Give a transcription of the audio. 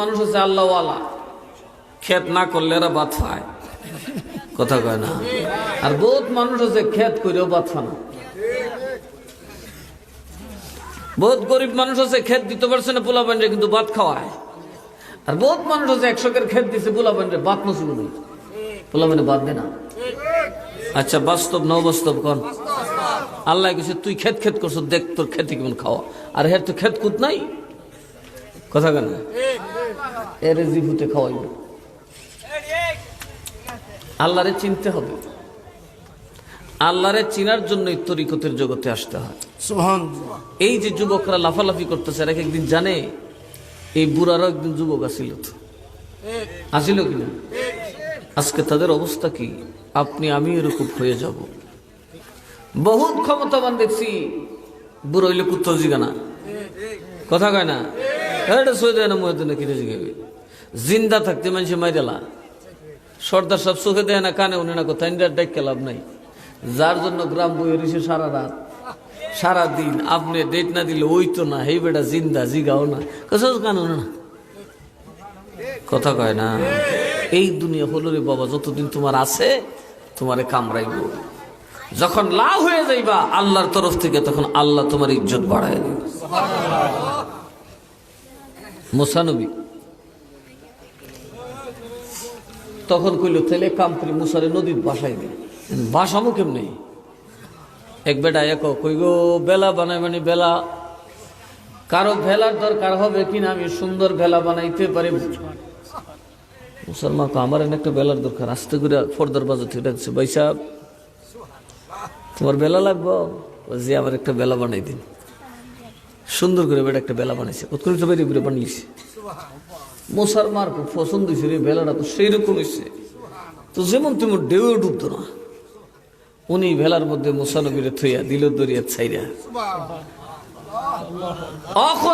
মানুষ আছে আল্লাহওয়ালা। ক্ষেত না করলে এরা বাদ কথা কয় না? আর বহুত মানুষ আছে ক্ষেত করেও বাদ না। বহুত গরিব মানুষ আছে ক্ষেত দিতে পারছে না পোলা বান্ডে কিন্তু ভাত খাওয়ায়। আর বহুত মানুষ আছে একশোকের ক্ষেত দিছে পোলা বান্ডে ভাত নসিব নেই। পোলা বান্ডে বাদ দে না। আচ্ছা বাস্তব না বাস্তব কন? আল্লাহ কিছু তুই খেত খেত করছ, দেখ তোর খেতে কেমন খাওয়া। আর হের তো ক্ষেত কুত নাই। কথা কেন এর খাওয়াইব। আল্লাহরে চিনতে হবে। আল্লাহরে চিনার জন্যই তরিকতের জগতে আসতে হয়। এই যে যুবকরা লাফালাফি করতেছে এরা একদিন জানে? এই বুড়ারও একদিন যুবক আসিল তো। আসিল কিনা? আজকে তাদের অবস্থা কি? আপনি আমি এরকম হয়ে যাব। বহুত ক্ষমতাবান দেখছি। বুড়ো হইলে কুত্তর জিগানা। কথা কয় না? এটা দেয় না মহিদিন কিনে জিগাবে জিন্দা থাকতে মানুষে মাইরেলা সর্দার সব চোখে দেয় না, কানে উনি না কোথায় ডাইকে লাভ নাই। যার জন্য গ্রাম বই রয়েছে সারা রাত। সারা দিন আপনি ডেট না দিলে ওই তো না, হেই বেটা, জিন্দা, জিগাও না। কসস কানো না? কথা কয় না। এই দুনিয়া হলো রে বাবা, যতদিন তোমার আছে, তোমারে কামড়াইব। যখন লাভ হয়ে যাইবা, আল্লাহর তরফ থেকে তখন আল্লাহ তোমার ইজ্জত বাড়ায় দিবে। মোসানবী। তখন কইল তেলে কামপুরি মুসারে নদীর বাসায় দিই বাসামো কেমনি? এক বেটা এক কই গো, বেলা বানাই মানে বেলা। কারও ভেলার দরকার হবে কিনা আমি সুন্দর ভেলা বানাইতে পারি মুসলমান আমার এনে একটা বেলার দরকার, আস্তে করে ফর্দার বাজার থেকে ডাকছে, ভাই সাহেব, তোমার বেলা লাগবো? যে আমার একটা বেলা বানাই দিন। সুন্দর করে বেটা একটা বেলা বানাইছে। উৎকৃষ্ট বাইরে করে বানিয়েছে। মশার মার খুব পছন্দ হয়েছে রে বেলাটা তো সেই রকম হয়েছে। তো যেমন তুমি ডেউ ডুবতো না। উনি ভেলার মধ্যে মুসানবিরে থইয়া দিল দরিয়া ছাইরা।